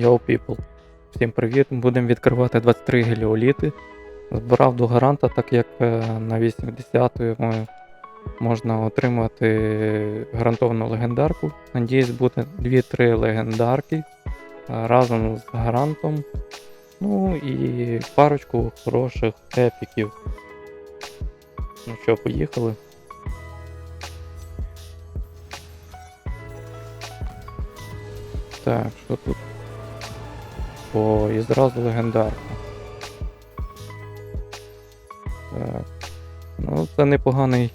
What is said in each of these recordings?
Yo people. Всім привіт! Будемо відкривати 23 геліоліти. Збирав до гаранта, так як е, на 80 ми можна отримати гарантовану легендарку. Надіюсь, буде 2-3 легендарки е, разом з гарантом. Ну і парочку хороших епіків. Ну що, поїхали. Так, що тут? О, і зразу легендарка. Так. Ну, це непоганий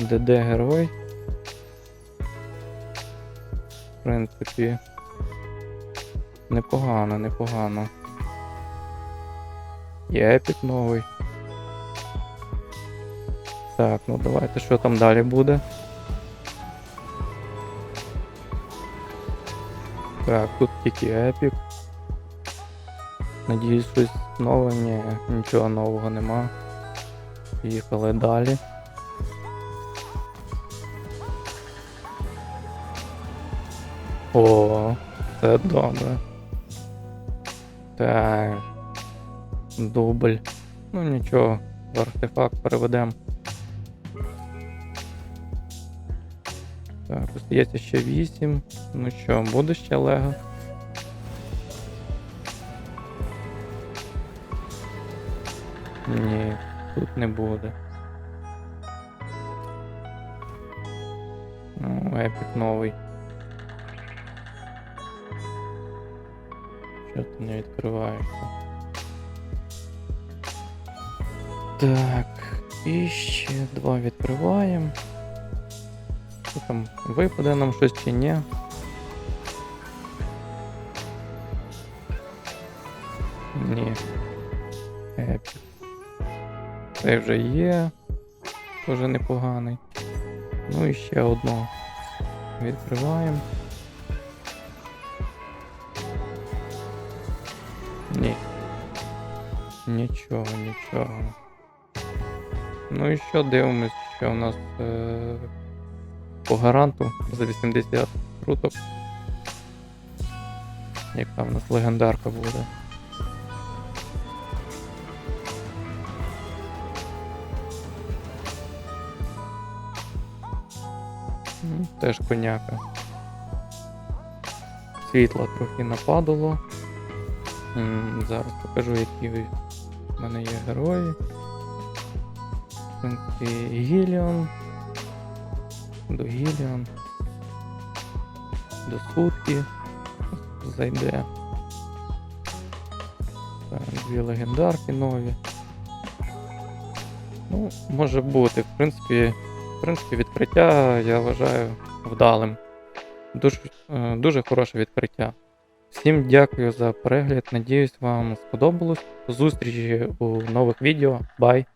ДД герой. В принципі. Непогано, непогано. Є епік новий. Так, ну давайте що там далі буде. Так, тут тільки епік. Надіюсь, щось нове, ні, нічого нового нема. Їхали далі. О, це добре. Так. Дубль. Ну нічого, в артефакт переведемо. Так, остається ще 8. Ну що, буде ще Лего? Ні, тут не буде. Ну, епік новий. Що ти не відкриваєшся? Так, і ще два відкриваємо. Що там, випаде нам щось чи ні? Ні. Епік. Цей вже є. Тоже непоганий. Ну і ще одного. Відкриваємо. Ні. Нічого, нічого. Ну і що дивимось, що у нас е- по гаранту за 80 круток. Яка в нас легендарка буде. Теж коняка. Світла трохи нападало. Зараз покажу, які в мене є герої. Гіліон. До Гіліон. До сутки. Зайде. Дві легендарки нові. Ну, може бути. В принципі, в принципі, відкриття я вважаю вдалим. Дуже, е, дуже хороше відкриття. Всім дякую за перегляд. Надіюсь, вам сподобалось. До зустрічі у нових відео. Бай!